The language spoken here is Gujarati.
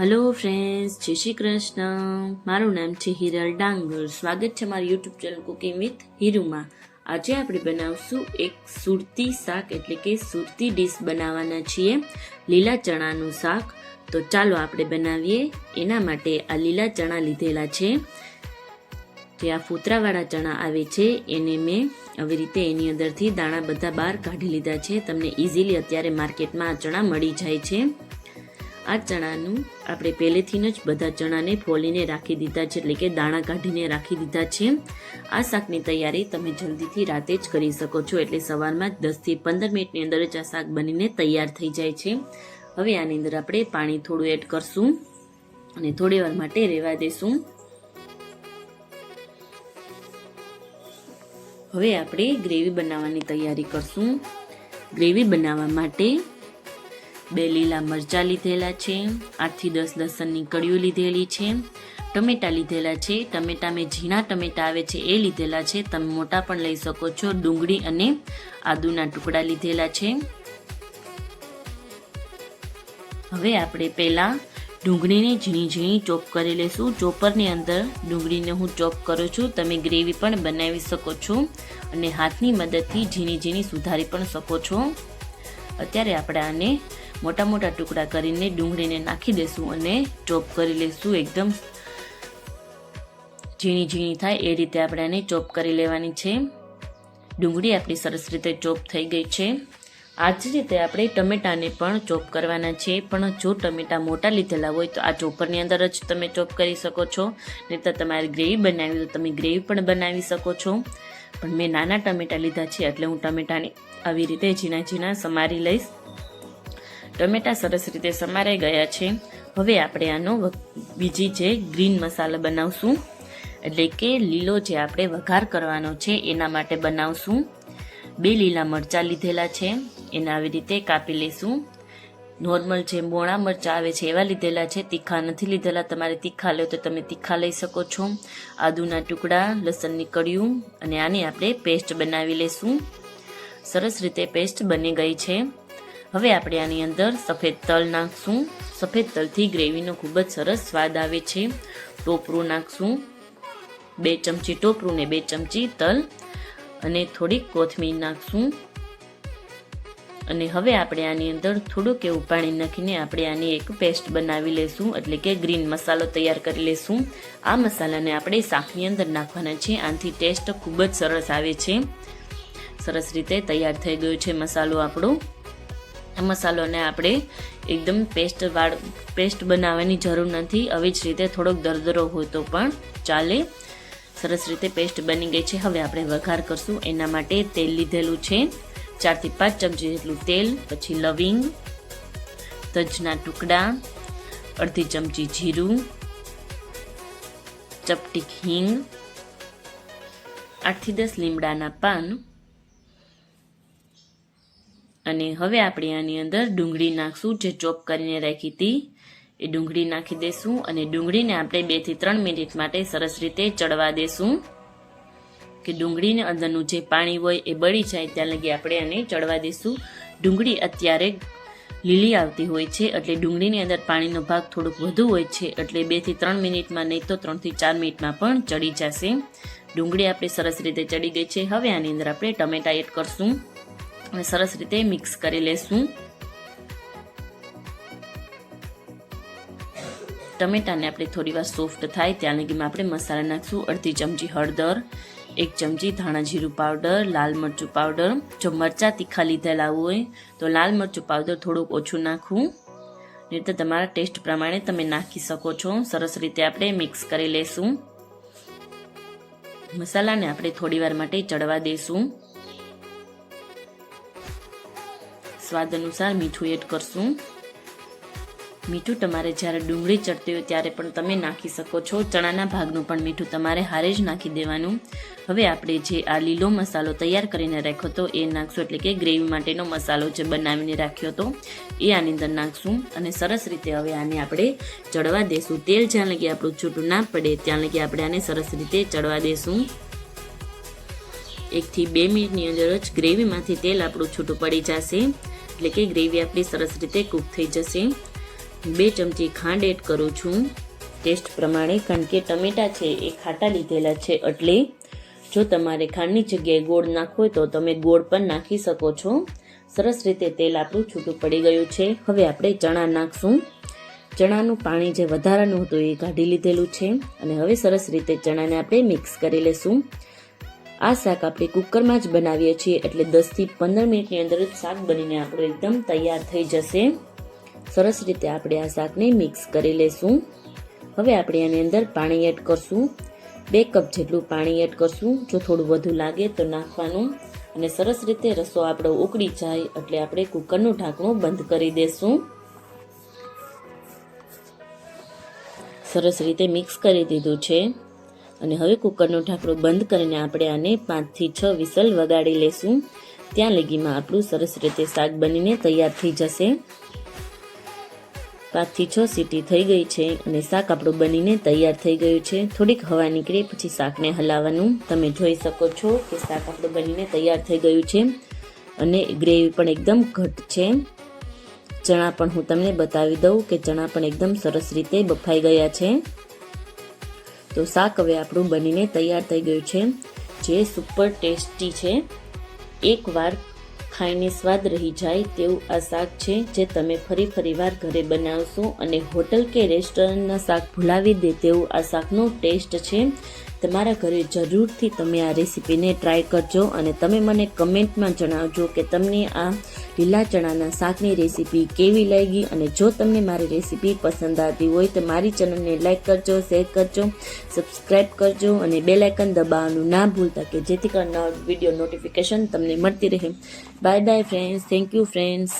હલો ફ્રેન્ડ્સ જય શ્રી કૃષ્ણ મારું નામ છે હિરલ ડાંગર. સ્વાગત છે મારી યુટ્યુબ ચેનલ કુકિંગ વિથ હિરુમાં. આજે આપણે બનાવશું એક સુરતી શાક, એટલે કે સુરતી ડીશ બનાવવાના છીએ. લીલા ચણાનું શાક. તો ચાલો આપણે બનાવીએ. એના માટે આ લીલા ચણા લીધેલા છે. જે આ ફૂતરાવાળા ચણા આવે છે, એને મેં આવી રીતે એની અંદરથી દાણા બધા બહાર કાઢી લીધા છે. તમને ઇઝીલી અત્યારે માર્કેટમાં આ ચણા મળી જાય છે. આ ચણાનું આપણે પહેલેથી જ બધા ચણાને ફોલીને રાખી દીધા છે, એટલે કે દાણા કાઢીને રાખી દીધા છે. આ શાકની તૈયારી તમે જલ્દીથી રાતે જ કરી શકો છો, એટલે સવારમાં જ દસથી પંદર મિનિટની અંદર જ આ શાક બનીને તૈયાર થઈ જાય છે. હવે આની અંદર આપણે પાણી થોડું એડ કરશું અને થોડી વાર માટે રહેવા દેશું. હવે આપણે ગ્રેવી બનાવવાની તૈયારી કરશું. ગ્રેવી બનાવવા માટે બે લીલા મરચાં લીધેલા છે આઠથી દસ લસણની કળીઓ લીધેલી છે, ટમેટા લીધેલા છે, ટમેટા મેં ઝીણા ટમેટા આવે છે એ લીધેલા છે, તમે મોટા પણ લઈ શકો છો, ડુંગળી અને આદુના ટુકડા લીધેલા છે. હવે આપણે પહેલાં ડુંગળીને ઝીણી ઝીણી ચોપ કરી લઈશું ચોપરની અંદર ડુંગળીને હું ચોપ કરું છું, તમે ગ્રેવી પણ બનાવી શકો છો અને હાથની મદદથી ઝીણી ઝીણી સુધારી પણ શકો છો. અત્યારે આપણે આને મોટા મોટા ટુકડા કરીને ડુંગળીને નાખી દઈશું અને ચોપ કરી લઈશું એકદમ. ઝીણી ઝીણી થાય એ રીતે આપણે આને ચોપ કરી લેવાની છે. ડુંગળી આપણી સરસ રીતે ચોપ થઈ ગઈ છે. આ જ રીતે આપણે ટમેટાને પણ ચોપ કરવાના છે. પણ જો ટમેટા મોટા લીધેલા હોય તો આ ચોપરની અંદર જ તમે ચોપ કરી શકો છો. નહીં તો તમારે ગ્રેવી બનાવી તો તમે ગ્રેવી પણ બનાવી શકો છો. પણ મેં નાના ટમેટા લીધા છે એટલે હું ટમેટાને આવી રીતે ઝીણા ઝીણા સમારી લઈશ. ટમેટા સરસ રીતે સમારાઈ ગયા છે. હવે આપણે આનો બીજી જે ગ્રીન મસાલો બનાવશું, એટલે કે લીલો જે આપણે વઘાર કરવાનો છે, એના માટે બનાવશું. બે લીલા મરચાં લીધેલા છે, એને આવી રીતે કાપી લઈશું નોર્મલ જે મોણા મરચાં આવે છે, એવા લીધેલા છે, તીખા નથી લીધેલા. તમારે તીખા લો તો તમે તીખા લઈ શકો છો. આદુના ટુકડા, લસણની કળિયું, અને આની આપણે પેસ્ટ બનાવી લઈશું સરસ રીતે પેસ્ટ બની ગઈ છે. હવે આપણે આની અંદર સફેદ તલ નાખશું. સફેદ તલથી ગ્રેવીનો ખૂબ જ સરસ સ્વાદ આવે છે. ટોપરું નાખશું. બે ચમચી ટોપરું ને બે ચમચી તલ અને થોડીક કોથમીર નાખશું. અને હવે આપણે આની અંદર થોડુંક એવું પાણી નાખીને આપણે આની એક પેસ્ટ બનાવી લઈશું એટલે કે ગ્રીન મસાલો તૈયાર કરી લઈશું આ મસાલાને આપણે શાકની અંદર નાખવાના છે. આનાથી ટેસ્ટ ખૂબ જ સરસ આવે છે. સરસ રીતે તૈયાર થઈ ગયો છે મસાલો આપણો. મસાલોને આપણે એકદમ પેસ્ટ વાળ પેસ્ટ બનાવવાની જરૂર નથી. આવી જ રીતે થોડોક દરદરો હોય તો પણ ચાલે. સરસ રીતે પેસ્ટ બની ગઈ છે. હવે આપણે વઘાર કરશું. એના માટે તેલ લીધેલું છે. ચારથી પાંચ ચમચી જેટલું તેલ, પછી લવિંગ, તજના ટુકડા, અડધી ચમચી જીરું ચપટીક હિંગ આઠથી દસ લીમડાના પાન અને હવે આપણે આની અંદર ડુંગળી નાખશું જે ચોપ કરીને રાખી હતી. એ ડુંગળી નાખી દઈશું અને ડુંગળીને આપણે બેથી ત્રણ મિનિટ માટે સરસ રીતે ચડવા દેશું. કે ડુંગળીને અંદરનું જે પાણી હોય એ બળી જાય ત્યાં લગી આપણે આને ચડવા દઈશું ડુંગળી અત્યારે લીલી આવતી હોય છે એટલે ડુંગળીની અંદર પાણીનો ભાગ થોડોક વધુ હોય છે એટલે બેથી ત્રણ મિનિટમાં નહીં તો ત્રણથી ચાર મિનિટમાં પણ ચડી જશે. ડુંગળી આપણે સરસ રીતે ચડી ગઈ છે. હવે આની અંદર આપણે ટમેટા એડ કરશું. અને સરસ રીતે મિક્સ કરી લેશું. ટમેટાને આપણે થોડીવાર સોફ્ટ થાય ત્યાં લગીમાં આપણે મસાલા નાખશું અડધી ચમચી હળદર, એક ચમચી ધાણા જીરું પાવડર, લાલ મરચું પાવડર. જો મરચાં તીખા લીધેલા હોય તો લાલ મરચું પાવડર થોડુંક ઓછું નાખવું. તો તમારા ટેસ્ટ પ્રમાણે તમે નાખી શકો છો. સરસ રીતે આપણે મિક્સ કરી લેશું. મસાલાને આપણે થોડી વાર માટે ચડવા દઈશું સ્વાદ અનુસાર મીઠું એડ કરશું. મીઠું તમારે જ્યારે ડુંગળી ચડતી હોય ત્યારે પણ તમે નાખી શકો છો. ચણાના ભાગનું પણ મીઠું તમારે હારે જ નાખી દેવાનું. હવે આપણે જે આ લીલો મસાલો તૈયાર કરીને રાખ્યો હતો, એ નાખશું એટલે કે ગ્રેવી માટેનો મસાલો જે બનાવીને રાખ્યો હતો, એ આની અંદર નાખશું. અને સરસ રીતે હવે આને આપણે ચડવા દેશું. તેલ જ્યાં લગી આપણું છૂટું ના પડે, ત્યાં લગી આપણે આને સરસ રીતે ચડવા દેશું. એકથી બે મિનિટની અંદર જ ગ્રેવીમાંથી તેલ આપણું છૂટું પડી જશે. એટલે કે ગ્રેવી આપણી સરસ રીતે કૂક થઈ જશે. બે ચમચી ખાંડ એડ કરું છું. ટેસ્ટ પ્રમાણે, કારણ કે ટમેટા છે એ ખાટા લીધેલા છે એટલે જો તમારે ખાંડની જગ્યાએ ગોળ નાખવો હોય તો તમે ગોળ પણ નાખી શકો છો. સરસ રીતે તેલ આપણું છૂટું પડી ગયું છે. હવે આપણે ચણા નાખશું. ચણાનું પાણી જે વધારાનું હતું એ કાઢી લીધેલું છે. અને હવે સરસ રીતે ચણાને આપણે મિક્સ કરી લેશું. આ શાક આપણે કુકરમાં જ બનાવીએ છીએ એટલે દસથી પંદર મિનિટની અંદર જ શાક બનીને આપણું એકદમ તૈયાર થઈ જશે. સરસ રીતે આપણે આ શાકને મિક્સ કરી લેશું. હવે આપણે આની અંદર પાણી એડ કરશું. બે કપ જેટલું પાણી એડ કરશું. જો થોડું વધુ લાગે તો નાખવાનું. અને સરસ રીતે રસો આપણો ઉકળી જાય એટલે આપણે કુકરનું ઢાંકણું બંધ કરી દેશું. સરસ રીતે મિક્સ કરી દીધું છે. અને હવે કુકરનો ઢાંકણું બંધ કરીને આપણે આને પાંચથી છ વિસલ વગાડી લેશું. ત્યાં લગીમાં આપણું સરસ રીતે શાક બનીને તૈયાર થઈ જશે. પાંચથી છ સીટી થઈ ગઈ છે અને શાક આપણું બનીને તૈયાર થઈ ગયું છે. થોડીક હવા નીકળે પછી શાકને હલાવવાનું. તમે જોઈ શકો છો કે શાક આપણું બનીને તૈયાર થઈ ગયું છે અને ગ્રેવી પણ એકદમ ઘટ છે. ચણા પણ હું તમને બતાવી દઉં કે ચણા પણ એકદમ સરસ રીતે બફાઈ ગયા છે. તો શાક હવે આપણું બનીને તૈયાર થઈ ગયું છે. જે સુપર ટેસ્ટી છે. એકવાર ખાઈને સ્વાદ રહી જાય તેવું આ શાક છે જે તમે ફરી ફરી વાર ઘરે બનાવશો અને હોટલ કે રેસ્ટોરન્ટના શાક ભૂલાવી દે તેવું આ શાકનો ટેસ્ટ છે. તમારા ઘરે જરૂરથી તમે આ રેસીપીને ટ્રાય કરજો અને તમે મને કમેન્ટમાં જણાવજો કે તમને આ લીલા ચણાના શાકની રેસીપી કેવી લાગી અને જો તમને મારી રેસીપી પસંદ આવતી હોય તો મારી ચેનલને લાઇક કરજો, શેર કરજો સબસ્ક્રાઈબ કરજો અને બેલ આઇકન દબાવવાનું ના ભૂલતા કે જેથી કરીને વીડિયો નોટિફિકેશન તમને મળતી રહે. Bye bye friends thank you friends